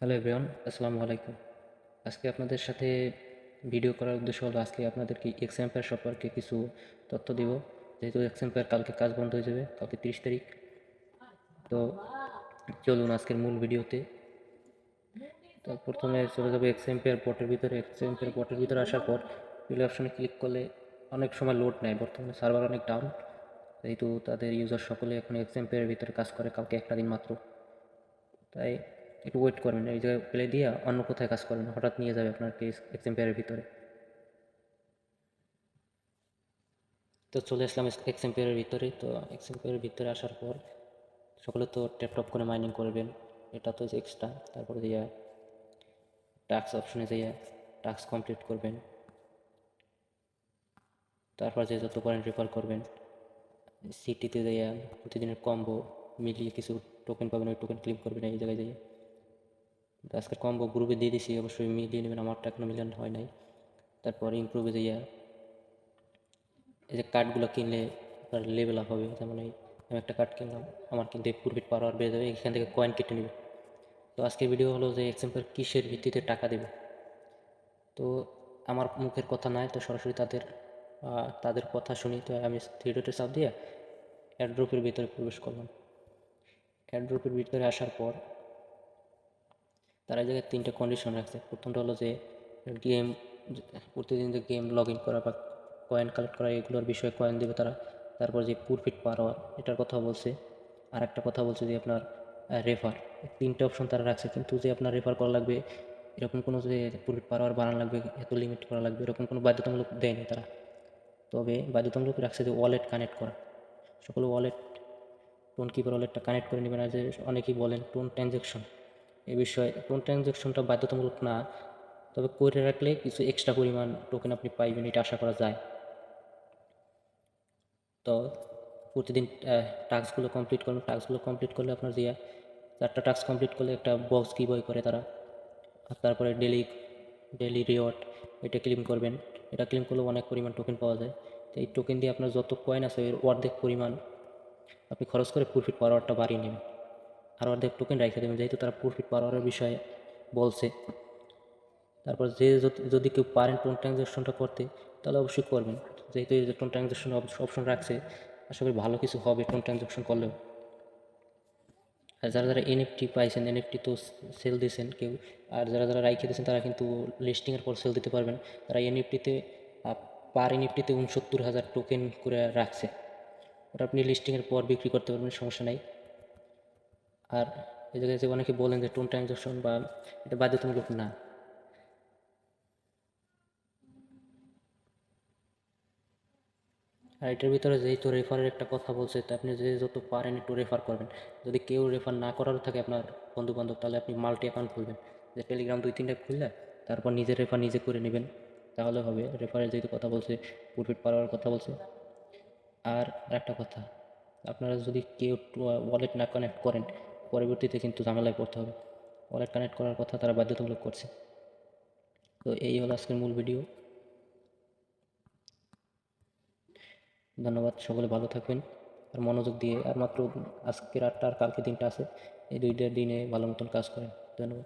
Hello everyone আসসালামু আলাইকুম আজকে আপনাদের সাথে ভিডিও করার উদ্দেশ্য হলো আজকে আপনাদেরকে এক্সাম্পায়ার সম্পর্কে কিছু তথ্য দিব। যেহেতু এক্সাম্পায়ার কালকে কাজ বন্ধ হয়ে যাবে, কালকে তিরিশ তারিখ। তো চলুন আজকের মূল ভিডিওতে তো প্রথমে চলে যাবে এক্সাম্পায়ার পটের ভিতরে। এক্সাম্পায়ার পটের ভিতরে আসার পর প্লে অপশনে ক্লিক করলে অনেক সময় লোড নেয়। বর্তমানে সার্ভার অনেক ডাউন যেহেতু তাদের ইউজার সকলে এখন এক্সাম্পায়ারের ভিতরে কাজ করে কালকে একটা দিন মাত্র। তাই একটু ওয়েট করবেন, এই জায়গায় প্লে দিয়ে অন্য কোথায় কাজ করবেন, হঠাৎ নিয়ে যাবে আপনার কেস এক্সাম্পায়ারের ভিতরে। তো চলে আসলাম এক্সাম্পায়ারের ভিতরে, তো এক্সাম্পায়ারের ভিতরে আসার পর সকলে তো ট্যাপটপ করে মাইনিং করবেন, এটা তো এক্সট্রা তারপরে দিয়ে টাস্ক অপশনে যেয়ে টাস্ক কমপ্লিট করবেন, তারপর যে যত পয়েন্ট রেফার করবেন সিটিতে যাইয়া প্রতিদিনের কম্বো মিলিয়ে কিছু টোকেন পাবেন, ওই টোকেন ক্লিক করবেন, এই জায়গায় যাইয়ে তো আজকের কম্বো গ্রুপে দিয়ে দিছি, অবশ্যই মিলিয়ে নেবেন, আমারটা এখনও মিলিয়ন হয় নাই। তারপর ইমপ্রুভে যাইয়া এই যে কার্ডগুলো কিনলে আপনার লেভেল আপ হবে, যেমন এই আমি একটা কার্ড কিনলাম, আমার কিন্তু এই প্রফিট পাওয়ার বেড়ে যাবে এখান থেকে কয়েন কেটে নেবে। তো আজকের ভিডিও হলো যে এক্সাম্পল কিসের ভিত্তিতে টাকা দেবে। তো আমার মুখের কথা নাই, তো সরাসরি তাদের তাদের কথা শুনি, তো আমি থ্রি ডটের চাপ দিয়ে অ্যাড্রপের ভিতরে প্রবেশ করলাম। অ্যাড্রপের ভিতরে আসার পর তারা এই জায়গায় তিনটে কন্ডিশন রাখছে। প্রথমটা হলো যে গেম প্রতিদিন যে গেম লগ ইন করা বা কয়েন কালেক্ট করা, এগুলোর বিষয়ে কয়েন দেবে তারা। তারপর যে প্রফিট পাওয়া এটার কথা বলছে। আর একটা কথা বলছে যে আপনার রেফার তিনটে অপশন তারা রাখছে। কিন্তু যে আপনার রেফার করা লাগবে, এরকম কোনো যে প্রফিট পাওয়ার বাড়ানো লাগবে, এত লিমিট করা লাগবে, এরকম কোনো বাধ্যতামূলক দেয়নি তারা। তবে বাধ্যতামূলক রাখছে যে ওয়ালেট কানেক্ট করা। সকলে ওয়ালেট টোন কিপার ওয়ালেটটা কানেক্ট করে নেবেন আর যে অনেকেই বলেন টোন ট্রানজ্যাকশন এ বিষয়ে কোন ট্রানজ্যাকশনটা বাধ্যতামূলক না, তবে করে রাখলে কিছু এক্সট্রা পরিমাণ টোকেন আপনি পাইবেন এটা আশা করা যায়। তো প্রতিদিন টাস্কগুলো কমপ্লিট করবেন টাস্কগুলো কমপ্লিট করলে আপনার যে চারটা টাস্ক কমপ্লিট করলে একটা বক্স কি বই করে তারা। আর তারপরে ডেলি ডেলি রিওয়ার্ড এটা ক্লেম করবেন। এটা ক্লেম করলে অনেক পরিমাণ টোকেন পাওয়া যায়। তো এই টোকেন দিয়ে আপনার যত কয়েন আছে এর অর্ধেক পরিমাণ আপনি খরচ করে প্রফিট পাওয়ারটা বাড়িয়ে নেবেন। আর অর্ধেক টোকেন রেখে দেবেন, যেহেতু তারা প্রফিট পাওয়ারের বিষয়ে বলছে। তারপর যে যদি কেউ পারেন টোন ট্রানজ্যাকশনটা করতে, তাহলে অবশ্যই করবেন। যেহেতু এই যে টোন ট্রানজ্যাকশন অপশন রাখছে, আশা করি ভালো কিছু হবে টোন ট্রানজ্যাকশন করলেও। আর যারা যারা এনএফটি পাইছেন এনএফটি তো সেল দিয়েছেন কেউ, আর যারা যারা রাইখে দিয়েছেন, তারা কিন্তু লিস্টিংয়ের পর সেল দিতে পারবেন। তারা এনএফটিতে পার এনএফটিতে উনসত্তর হাজার টোকেন করে রাখছে। ওটা আপনি লিস্টিংয়ের পর বিক্রি করতে পারবেন, সমস্যা নাই। আর এই জায়গায় যে অনেকে বলেন যে টোন ট্রানজ্যাকশন বা এটা বাধ্যতামূলক না। আর এটার ভিতরে যেহেতু রেফারের একটা কথা বলছে, তো আপনি যে যত পারেন একটু রেফার করবেন। যদি কেউ রেফার না করারও থাকে আপনার বন্ধু বান্ধব তাহলে আপনি মাল্টি অ্যাকাউন্ট খুলবেন। যে টেলিগ্রাম দুই, তিনটা খুললে তারপর নিজের রেফার নিজে করে নেবেন, তাহলে হবে। রেফারের যেহেতু কথা বলছে প্রফিট পাওয়ার কথা বলছে। আর একটা কথা, আপনারা যদি কেউ ওয়ালেট না কানেক্ট করেন পরবর্তীতে কিন্তু ঝামেলায় পড়তে হবে। ওয়ালেট কানেক্ট করার কথা তারা বাধ্যতামূলক করছে। তো এই হলো আজকের মূল ভিডিও ধন্যবাদ, সকলে ভালো থাকবেন। আর মনোযোগ দিয়ে, আর মাত্র আজকের আটটা আর কালকে দিনটা আছে, এই দুইটা দিনে ভালো মতন কাজ করেন। ধন্যবাদ।